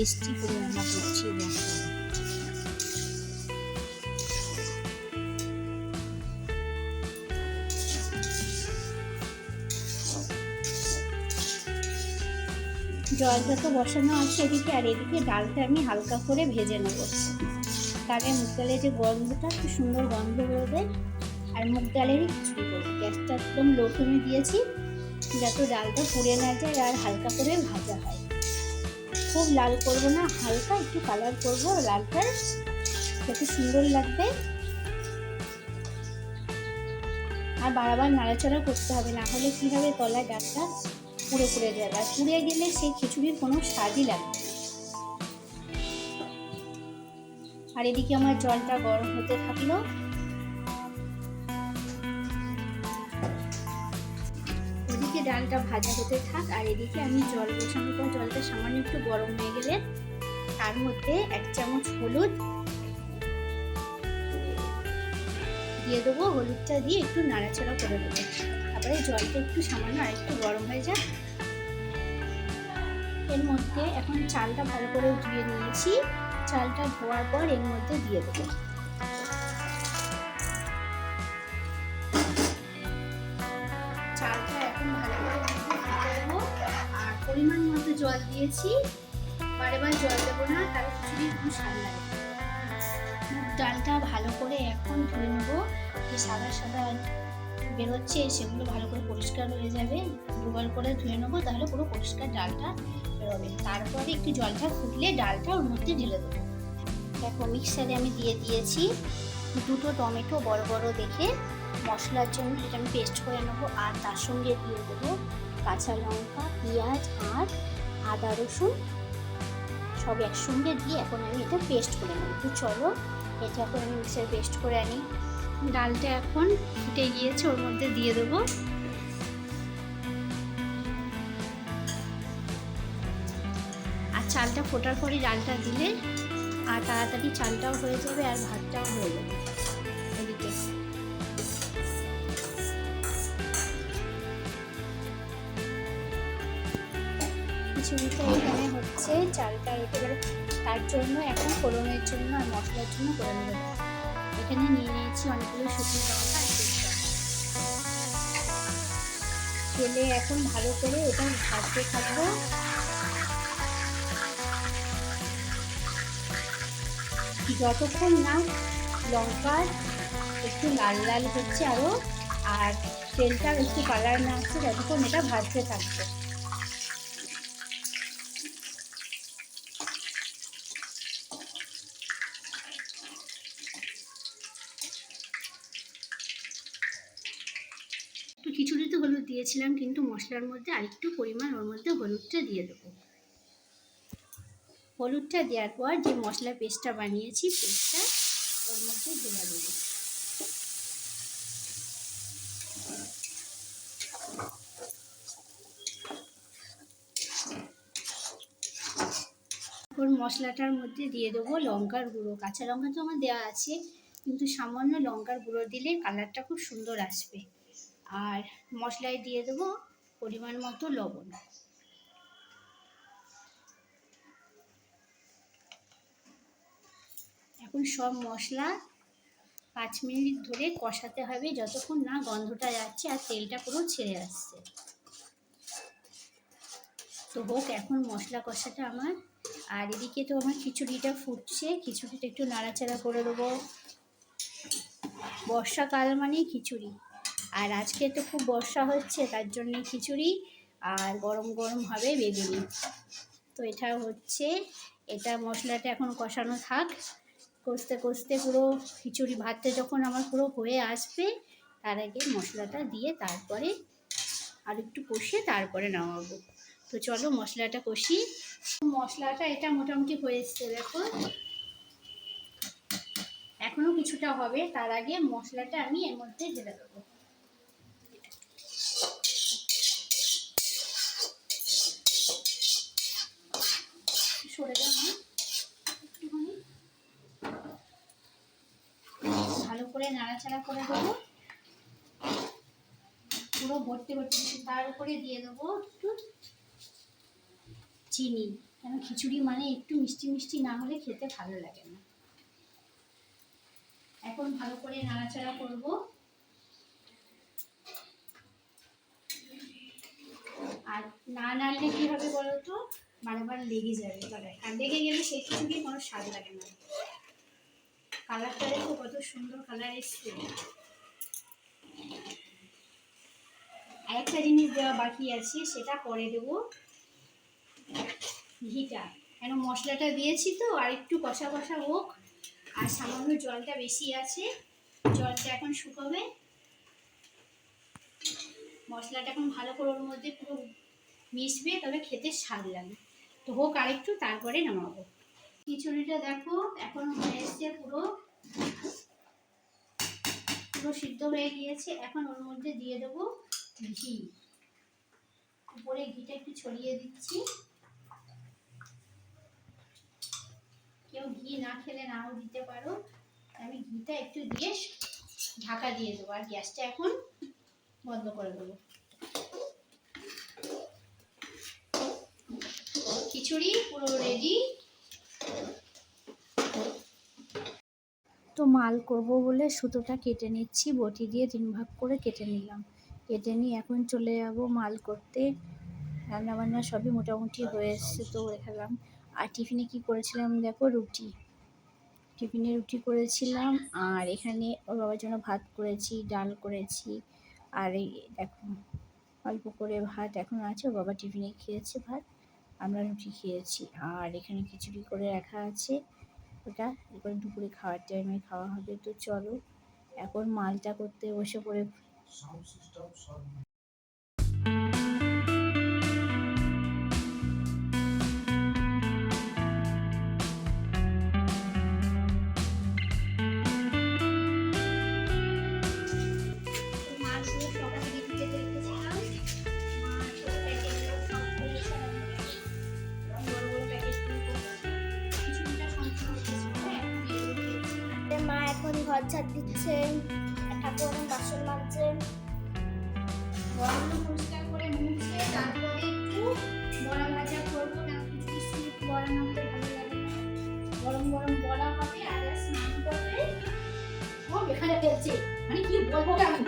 Tasty করে রান্না করছি দেখো। জলটা তো বসানো আছে এদিকে, আর এদিকে ডালটা আমি হালকা করে ভেজে নেব। তাহলে মুগ ডালের যে গন্ধটা খুব সুন্দর গন্ধ বেরোবে। আর মুগ ডালেরই খিচুড়ি করব। গ্যাসটা একদম লো ফ্লেমে দিয়েছি, যাতে ডালটা পুড়ে না যায় আর হালকা করে ভাজা হয়। খুব লাল করব না, হালকা একটু কালার করব লালটা যাতে সুন্দর লাগবে। আর বারবার নাড়াচাড়া করতে হবে, না হলে কী হবে, তলায় ডালটা পুড়ে পুড়ে যাবে। আর পুড়ে গেলে সেই খিচুড়ির কোনো স্বাদই লাগবে আর এদিকে আমার জলটা গরম হতে থাকল। ডালটা ভাজা হতে থাক, আর এদিকে আমি জল বসানোর পর জলটা সামান্য একটু গরম হয়ে গেলে তার মধ্যে এক চামচ হলুদ দিয়ে দেবো। হলুদটা দিয়ে একটু নাড়াচাড়া করে দেবো। তারপরে জলটা একটু সামান্য আর একটু গরম হয়ে যাক। এর মধ্যে এখন চালটা ভালো করে ধুয়ে নিয়েছি। চালটা ধোয়ার পর এর মধ্যে দিয়ে দেবো। জল দিয়েছি। বারে বার জল দেবো না তাহলে খিচুড়ি একটু স্বাদ লাগে ডালটা ভালো করে এখন ধুয়ে নেব। যে সাদা সাদা বেরোচ্ছে, সেগুলো ভালো করে পরিষ্কার হয়ে যাবে। দুবার করে ধুয়ে নেব, তাহলে পুরো পরিষ্কার ডালটা বেরোবে। তারপরে একটু জলটা ফুটলে ডালটা ওর মধ্যে ঢেলে দেবো। দেখো, মিক্সারে আমি দিয়ে দিয়েছি দুটো টমেটো বড় বড় দেখে। মশলার জন্য এটা আমি পেস্ট করে নেব, আর তার সঙ্গে দিয়ে দেবো কাঁচা লঙ্কা, পেঁয়াজ, আর আদা, রসুন সব একসঙ্গে দিয়ে এখন আমি এটা পেস্ট করে নেব। তো চলো, এটা এখন আমি মিক্সার পেস্ট করে আনি। ডালটা এখন ফুটে গিয়েছে, ওর মধ্যে দিয়ে দেবো। আর চালটা ফোটার পরে ডালটা দিলে আর তাড়াতাড়ি চালটাও হয়ে যাবে আর ভাতটাও হয়ে যাবে। খিচুড়িটা এখানে হচ্ছে চালটা একেবারে তার জন্য এখন ফোড়নের জন্য আর মশলার জন্য করে এখানে নিয়ে নিয়েছি অনেকগুলো শুকনো লঙ্কা তেলে এখন ভালো করে এটা ভাজতে থাকব। যতক্ষণ না লঙ্কার একটু লাল লাল হচ্ছে আরও আর তেলটার একটু কালার না আসছে, ততক্ষণ এটা ভাজতে থাকবে একটু খিচুড়িতে হলুদ দিয়েছিলাম, কিন্তু মশলার মধ্যে আরেকটু পরিমাণ ওর মধ্যে হলুদটা দিয়ে দেবো। হলুদটা দেওয়ার পর যে মশলা পেস্টটা বানিয়েছি, পেস্টটা ওর মধ্যে ঢেলে দেবো। এখন মশলাটার মধ্যে দিয়ে দেবো লঙ্কার গুঁড়ো। কাঁচা লঙ্কা তো আমার দেওয়া আছে, কিন্তু সামান্য লঙ্কার গুঁড়ো দিলে কালারটা খুব সুন্দর আসবে। আর মশলায় দিয়ে দেবো পরিমাণ মতো লবণ। এখন সব মশলা পাঁচ মিনিট ধরে কষাতে হবে যতক্ষণ না গন্ধটা যাচ্ছে আর তেলটা পুরো ছেড়ে আসছে। তো হোক, এখন মশলা কষাটা আমার। আর এদিকে তো আমার খিচুড়িটা ফুটছে, খিচুড়িটা একটু নাড়াচাড়া করে দেবো। বর্ষাকাল মানে খিচুড়ি। আর আজকে তো খুব বর্ষা হচ্ছে, তার জন্যে খিচুড়ি আর গরম গরম হবে বেগুনি। তো এটা হচ্ছে, এটা মশলাটা এখন কষানো থাক। কষতে কষতে পুরো খিচুড়ি ভাতটা যখন আমার পুরো হয়ে আসবে, তার আগে মশলাটা দিয়ে তারপরে আর একটু কষিয়ে তারপরে নামাবো। তো চলো মশলাটা কষি। মশলাটা এটা মোটামুটি হয়ে এসছে, দেখো। এখনও কিছুটা হবে, তার আগে মশলাটা আমি এর মধ্যে ঢেলে দেবো। নাড়াচাড়া করে দেবো। পুরো ভর্তি ভর্তি তার উপরে দিয়ে দেবো একটু চিনি। কেন খিচুড়ি মানে একটু মিষ্টি মিষ্টি না হলে খেতে ভালো লাগে না। এখন ভালো করে নাড়াচাড়া করব। আর না নাড়লে কি হবে বলো তো বারবার লেগে যাবে আর লেগে গেলে সেই খিচুড়ি কোনো স্বাদ লাগে না। কালারটা দেখো, কত সুন্দর কালার এসছে। আরেকটা জিনিস দেওয়া বাকি আছে, সেটা পরে দেবো। ঘিটা। কেন, মশলাটা দিয়েছি তো, আর একটু কষা কষা হোক। আর সামান্য জলটা বেশি আছে, জলটা এখন শুকাবে। মশলাটা এখন ভালো করে ওর মধ্যে পুরো মিশবে, তবে খেতে স্বাদ লাগে। তো হোক, আরেকটু তারপরে নামাবো। খিচুড়িটা দেখো, এখন হয়ে এসছে পুরো পুরো সিদ্ধ হয়ে গিয়েছে। এখন ওর মধ্যে দিয়ে দেবো ঘি। উপরে ঘিটা একটু ছড়িয়ে দিচ্ছি। কেউ ঘি না খেলে নাও দিতে পারো। আমি ঘিটা একটু দিয়ে ঢাকা দিয়ে দেবো। আর গ্যাসটা এখন বন্ধ করে দেবো। খিচুড়ি পুরো রেডি তো মাল করব বলে সুতোটা কেটে নিচ্ছি, বটি দিয়ে তিন ভাগ করে কেটে নিলাম। কেটে নিয়ে এখন চলে যাব মাল করতে। রান্নাবান্না সবই মোটামুটি হয়ে তো দেখালাম। আর টিফিনে কি করেছিলাম দেখো? রুটি। টিফিনে রুটি করেছিলাম, আর এখানে ওর বাবার জন্য ভাত করেছি, ডাল করেছি, আর এই দেখো, অল্প করে ভাত এখন আছে। ওর বাবা টিফিনে খেয়েছে ভাত, আমরা রুটি খেয়েছি। আর এখানে খিচুড়ি করে রাখা আছে। ওটা এরপরে দুপুরে খাওয়ার টাইমে খাওয়া হবে। তো চলো এখন মালটা করতে বসে পড়ে। ঘর ঝাড় দিচ্ছেন, ঠাকুর বাসন বড়গুলো পরিষ্কার করে মুছে তারপরে একটু বড়া ভাজা না কিছু বড়া ভালো লাগে গরম গরম বড়া হবে, আর স্নান করবে ও এখানে ফেলছে। মানে কি বলব আমি?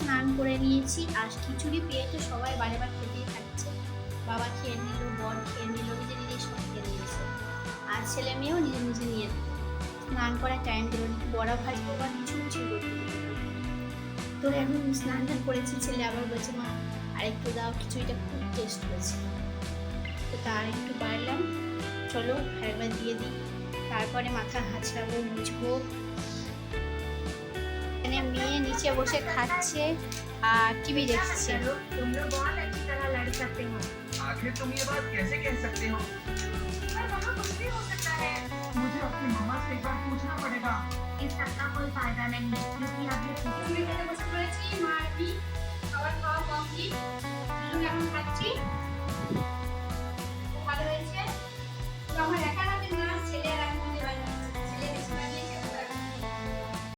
স্নান করে নিয়েছি আর খিচুড়ি পেয়ে তো সবাই বারে বার খেতেই থাকছে। বাবা খেয়ে নিল, বর খেয়ে নিল, নিজে নিজেই সব খেয়ে নিয়েছে। আর ছেলে মেয়েও নিজে নিজে নিয়ে। স্নান করার টাইম দিল বড়া ভাজবো বা কিছু কিছু তো এখন স্নান টান করেছি ছেলে, আবার বলছে, মা আর একটু দাও, খিচুড়িটা খুব টেস্ট হয়েছে। তো তার একটু বাড়লাম। চলো একবার দিয়ে দিই। তারপরে মাথা হাঁচড়াবো, মুছবো। এখানে মেয়ে নিচে বসে খাচ্ছে আর টিভি দেখছে। খাওয়া খাওয়া